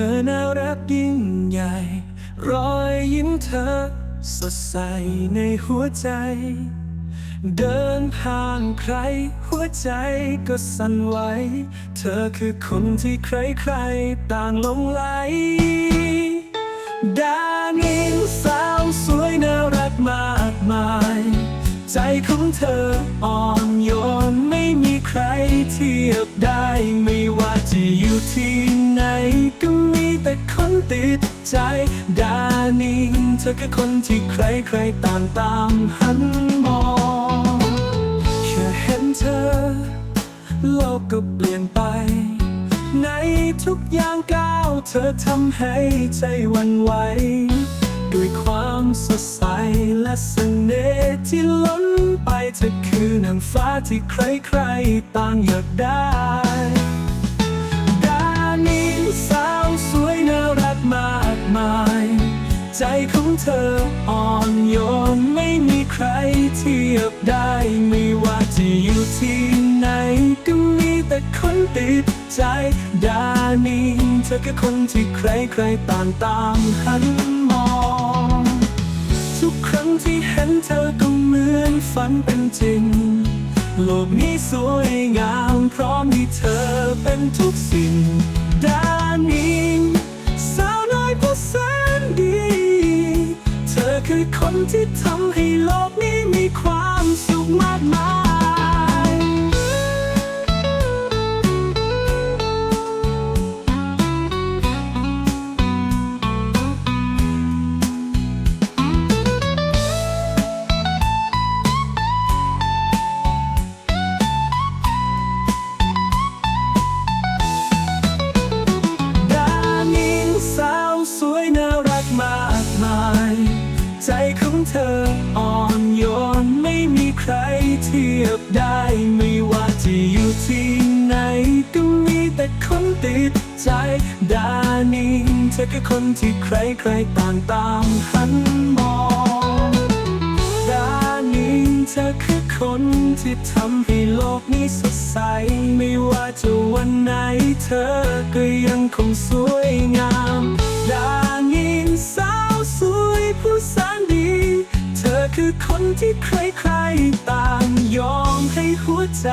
ธอน่ารักยิ่งใหญ่ รอยยิ้มเธอ สดใสในหัวใจ เดินผ่านใคร หัวใจก็สั่นไหว เธอคือคนที่ใครๆ ต่างหลงไหล ดานิงสาวสวยน่ารักมากมาย ใจของเธออ่อนโยนไม่มีใครเทียบได้ไม่ว่าจะอยู่ที่ไหนก็ ติดใจดานิงเธอคือคนที่ใครๆต่างตามหันมองแค่เห็นเธอ โลกก็เปลี่ยนไป ในทุกอย่างก้าวเธอทำให้ใจวันไหวด้วยความสดใสและเสน่ห์ที่ล้นไปเธอคือนางฟ้าที่ใครๆต่างอยากได้ ใจของเธออ่อนโยนไม่มีใครเทียบได้ไม่ว่าจะอยู่ที่ไหนก็มีแต่คนติดใจดานิงเธอคือคนที่ใครๆต่างตามหันมอง ทุกครั้งที่เห็นเธอก็เหมือนฝันเป็นจริงโลกนี้สวยงามเพราะมีเธอเป็นทุกสิ่งดานิง คือคนที่ทำให้โลกนี้มีความสุขม ใจของเธอ อ่อนโยนไม่มีใครเทียบได้ไม่ว่าจะอยู่ที่ไหนก็มีแต่คนติดใจดานิงเธอคือคนที่ใครๆต่างตามหันมองดานิงเธอคือคนที่ทำให้โลกนี้สดใส ไม่ว่าจะวันไหนเธอก็ยังคงสวย ที่ใครๆต่างยอมให้หัวใจ